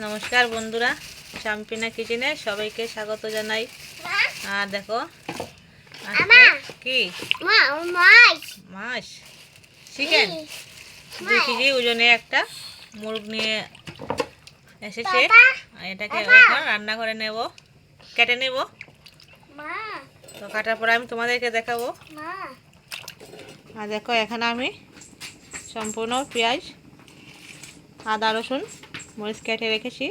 নমস্কার বন্ধুরা চাম্পিনা কিচেনে সবাইকে স্বাগত জানাই। আর দেখো। কি? মাছ। চিকেন? দুই কেজি ওজনে একটা মুরগ নিয়ে এসেছে। এটাকে। এখন রান্না করে নেব কেটে নেব। তো কাটার পরে আমি তোমাদেরকে দেখাবো। আর দেখো এখানে আমি সম্পূর্ণ পেঁয়াজ আদা রসুন মরিচ কেটে রেখেছি।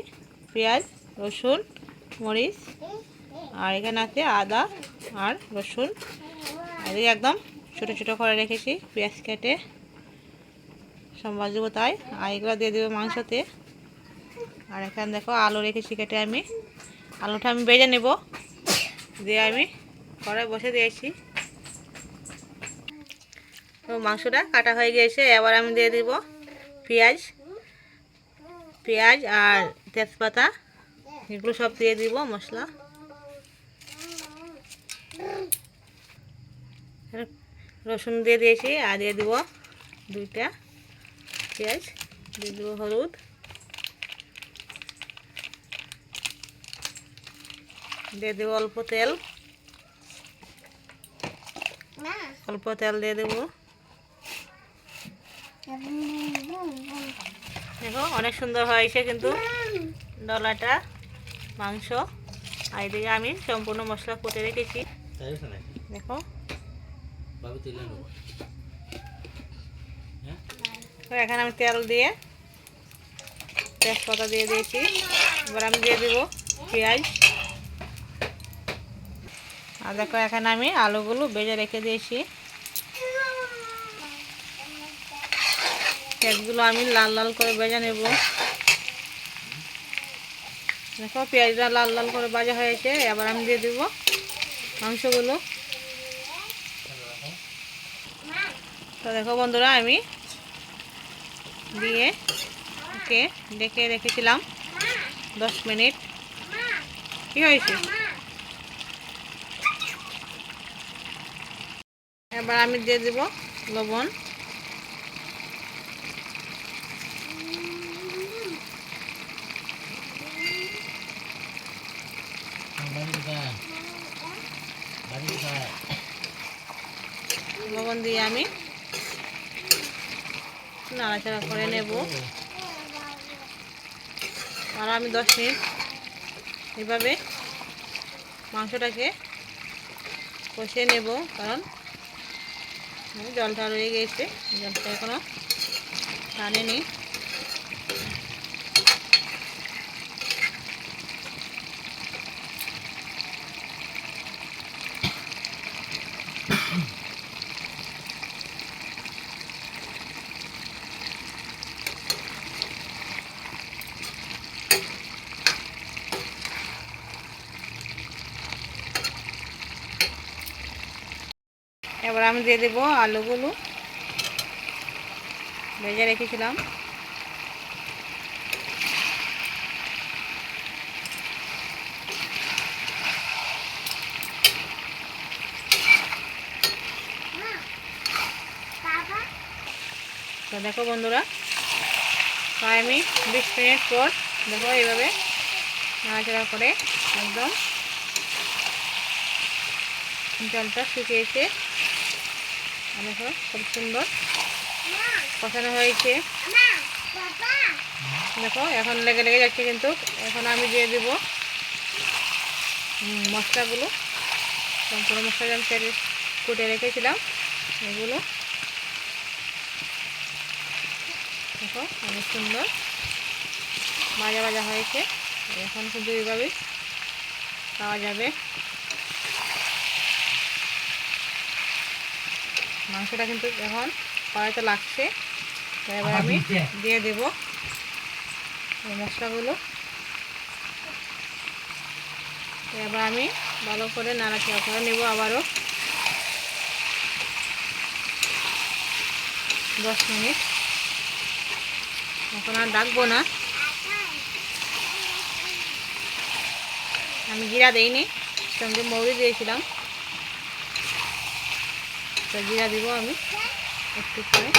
পেঁয়াজ, রসুন, মরিচ, আর এখানে আছে আদা আর রসুন। এদিকে একদম ছোটো ছোটো করে রেখেছি পেঁয়াজ কেটে। সম্বাদ দেবো তাই। আর এগুলো দিয়ে দেবো মাংসতে। আর এখানে দেখো আলু রেখেছি কেটে আমি। আলুটা আমি বেজে নেব। দিয়ে আমি কড়াই বসে দিয়েছি। তো মাংসটা কাটা হয়ে গিয়েছে। এবার আমি দিয়ে দিব পেঁয়াজ। পেঁয়াজ আর তেজপাতা, এগুলো সব দিয়ে দিব মশলা। রসুন দিয়ে দিয়েছি, আর দিয়ে দিব দুইটা পেঁয়াজ, দিয়ে দিব হলুদ। দিয়ে দেবো অল্প তেল। অল্প তেল দিয়ে দেবো। দেখো অনেক সুন্দর হয়েছে কিন্তু ডলাটা মাংস আর এদিকে আমি সম্পূর্ণ মশলা কুটে রেখেছি। দেখো। তো এখানে আমি তেল দিয়ে তেজপাতা দিয়ে দিয়েছি। এবার আমি দিয়ে দিব পেঁয়াজ। আর দেখো এখানে আমি আলুগুলো বেজে রেখে দিয়েছি। পেঁয়াজগুলো আমি লাল লাল করে ভেজে নেব। দেখো, পেঁয়াজটা লাল লাল করে ভাজা হয়েছে, এবার আমি দিয়ে দেব মাংসগুলো। তো দেখো বন্ধুরা, আমি দিয়ে ওকে ডেকে রেখেছিলাম দশ মিনিট। কি হয়েছে? এবার আমি দিয়ে দেব লবণ লবণ দিয়ে আমি। নাড়াচাড়া করে নেব। আর আমি দশ মিনিট এভাবে মাংসটাকে কষিয়ে নেব, কারণ জলটা রয়ে গিয়েছে জলটা এখনও টানেনি। এবার আমি দিয়ে দেবো আলুগুলো। ভেজে রেখেছিলাম। তো দেখো বন্ধুরা প্রায় আমি বিশ মিনিট পর দেখো এইভাবে নাড়াচাড়া করে একদম জলটা শুকিয়েছে। দেখো খুব সুন্দর। কষানো হয়েছে। দেখো, এখন লেগে লেগে যাচ্ছে কিন্তু। এখন আমি দিয়ে দেব মশলাগুলো। সম্পূর্ণ মশলা আমি কুটে রেখেছিলাম, এগুলো। দেখো, অনেক সুন্দর। ভাজা ভাজা হয়েছে। এখন শুধু এইভাবে খাওয়া যাবে। মাংসটা কিন্তু এখন কড়াইতে লাগছে। তো এবার আমি দিয়ে দেবো। এই মশলাগুলো। এবার আমি ভালো করে নাড়া নাড়াচাড়া করে নেব আবারও। দশ মিনিট। এখন আর ডাকবো না। আমি জিরা দেইনি সঙ্গে মৌরি দিয়েছিলাম। আচ্ছা জিরা দিব আমি, একটু করে।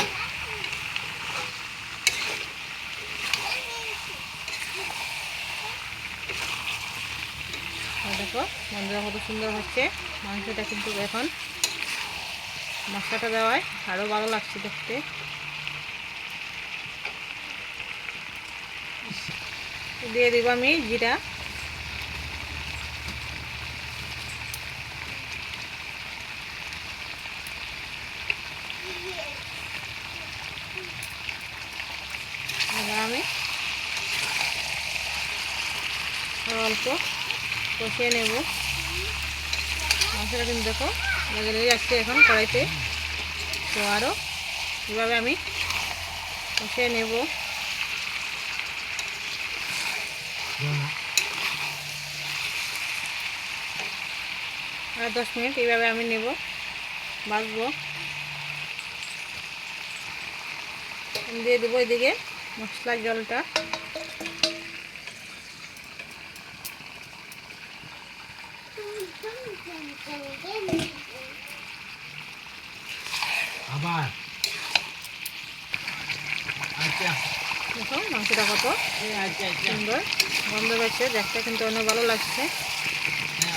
দেখো, বন্ধুরা কত সুন্দর হচ্ছে। মাংসটা কিন্তু এখন মশলাটা দেওয়ায় আরও ভালো লাগছে দেখতে। দিয়ে দিব আমি জিরা। আমি। অল্প কষিয়ে নেব। মাংসটা কিন্তু দেখো, লেগে যাচ্ছে এখন কড়াইতে। তো আরও এভাবে আমি কষিয়ে নেব। আর দশ মিনিট এইভাবে আমি নেব বাঁচবো দিয়ে দেবো এদিকে মশলার জলটা আবার আচ্ছা দেখো মাংসটা কত আচ্ছা আচ্ছা সুন্দর গন্ধ পাচ্ছে দেখতে কিন্তু অনেক ভালো লাগছে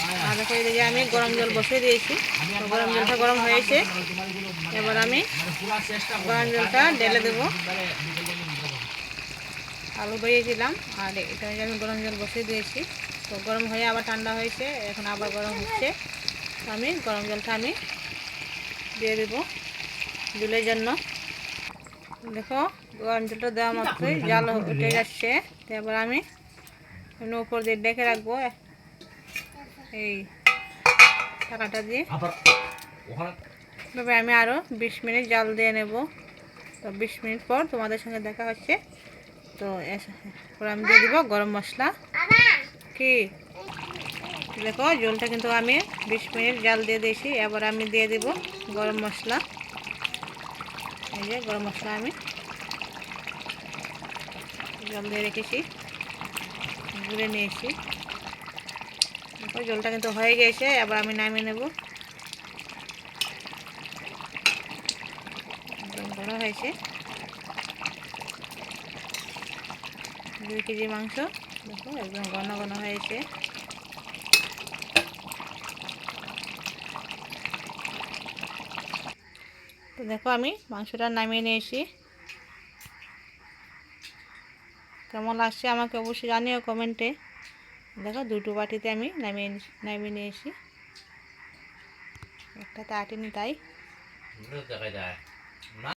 হ্যাঁ, আর দেখো এদিকে আমি গরম জল বসিয়ে দিয়েছি গরম জলটা গরম হয়েছে এবার আমি গরম জলটা ঢেলে দেবো আলু ভেজেছিলাম আর এটা হচ্ছে আমি গরম জল বসিয়ে দিয়েছি তো গরম হয়ে আবার ঠান্ডা হয়েছে এখন আবার গরম হচ্ছে। আমি গরম জলটা আমি দিয়ে দেবো জলের জন্য। দেখো গরম জলটা দেওয়া মাত্রই জাল উঠে যাচ্ছে তারপর আমি উপর দিয়ে ডেকে রাখব এই টাকাটা দিয়ে। তবে আমি আরও বিশ মিনিট জাল দিয়ে নেব। তো বিশ মিনিট পর তোমাদের সঙ্গে দেখা হচ্ছে। তো আমি দিয়ে দিব, গরম মশলা। কি? দেখো, জলটা কিন্তু আমি বিশ মিনিট জাল দিয়ে দিয়েছি, এবার আমি দিয়ে দিব গরম মশলা। এই যে গরম মশলা আমি জল দিয়ে রেখেছি, গুলে নিয়েছি। দেখো, জলটা কিন্তু হয়ে গেছে এবার আমি নামিয়ে নেব। বড় হয়েছে। দুই কেজি মাংস। দেখো, একদম ঘন ঘন হয়েছে। তো দেখো আমি মাংসটা নামিয়ে নিয়েছি। কেমন লাগছে আমাকে অবশ্যই জানিও কমেন্টে। দেখো, দুটো বাটিতে আমি নামিয়ে নামিয়ে নিয়েছি। একটা তাটিনি তাই